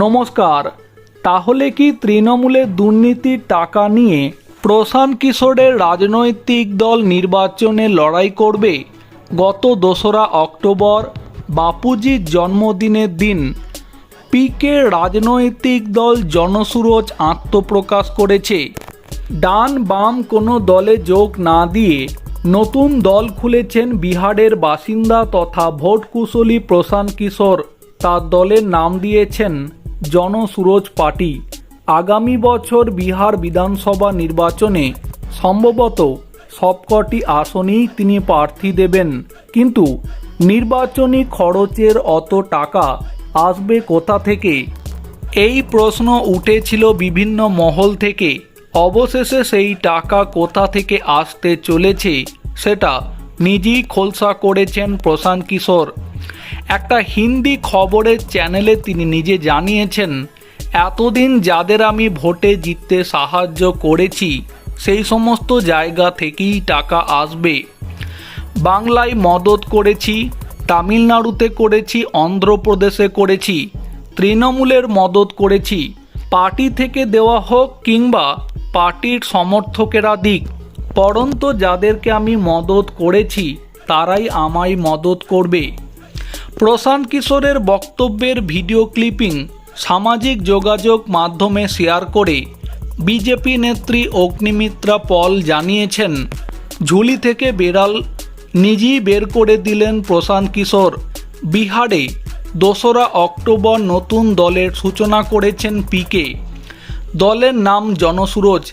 নমস্কার, তাহলে কি তৃণমূলের দুর্নীতির টাকা নিয়ে প্রশান্ত কিশোরের রাজনৈতিক দল নির্বাচনে লড়াই করবে? গত দোসরা অক্টোবর, বাপুজির জন্মদিনের দিন পিকে রাজনৈতিক দল জনসুরজ আত্মপ্রকাশ করেছে। ডান বাম কোনো দলে যোগ না দিয়ে নতুন দল খুলেছেন বিহারের বাসিন্দা তথা ভোট কুশলী প্রশান্ত কিশোর। তার দলের নাম দিয়েছেন জনসুরজ পার্টি আগামী বছর বিহার বিধানসভা নির্বাচনে সম্ভবত সবকটি আসনেই তিনি প্রার্থী দেবেন। কিন্তু নির্বাচনী খরচের অত টাকা আসবে কোথা থেকে? এই প্রশ্ন উঠেছিল বিভিন্ন মহল থেকে। অবশেষে সেই টাকা কোথা থেকে আসতে চলেছে সেটা নিজেই খোলসা করেছেন প্রশান্ত কিশোর। একটা হিন্দি খবরের চ্যানেলে তিনি নিজে জানিয়েছেন, এতদিন যাদের আমি ভোটে জিততে সাহায্য করেছি, সেই সমস্ত জায়গা থেকেই টাকা আসবে। বাংলায় মদত করেছি, তামিলনাড়ুতে করেছি, অন্ধ্রপ্রদেশে করেছি, তৃণমূলের মদত করেছি। পার্টি থেকে দেওয়া হোক কিংবা পার্টির সমর্থকেরা দিক, পরন্ত যাদেরকে আমি মদত করেছি, তারাই আমায় মদত করবে। প্রশান্ত কিশোরের বক্তব্যের ভিডিও ক্লিপিং সামাজিক যোগাযোগ মাধ্যমে শেয়ার করে বিজেপি নেত্রী অগ্নিমিত্রা পল জানিয়েছেন, ঝুলি থেকে বেড়াল নিজেই বের করে দিলেন প্রশান্ত কিশোর। বিহারে দোসরা অক্টোবর নতুন দলের সূচনা করেছেন পিকে। দলের নাম জনসুরজ।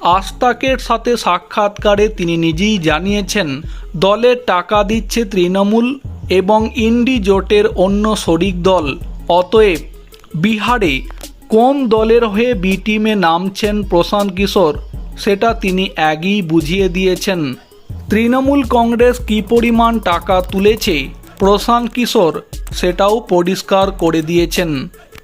আস্তাকের সাথে সাক্ষাৎকারে তিনি নিজেই জানিয়েছেন দলের টাকা দিচ্ছে তৃণমূল এবং ইন্ডি জোটের অন্য শরিক দল। অতএব বিহারে কোন দলের হয়ে বি টিমে নামছেন প্রশান্ত কিশোর। সেটা তিনি আগেই বুঝিয়ে দিয়েছেন। তৃণমূল কংগ্রেস কী পরিমাণ টাকা তুলেছে প্রশান্ত কিশোর সেটাও পরিষ্কার করে দিয়েছেন।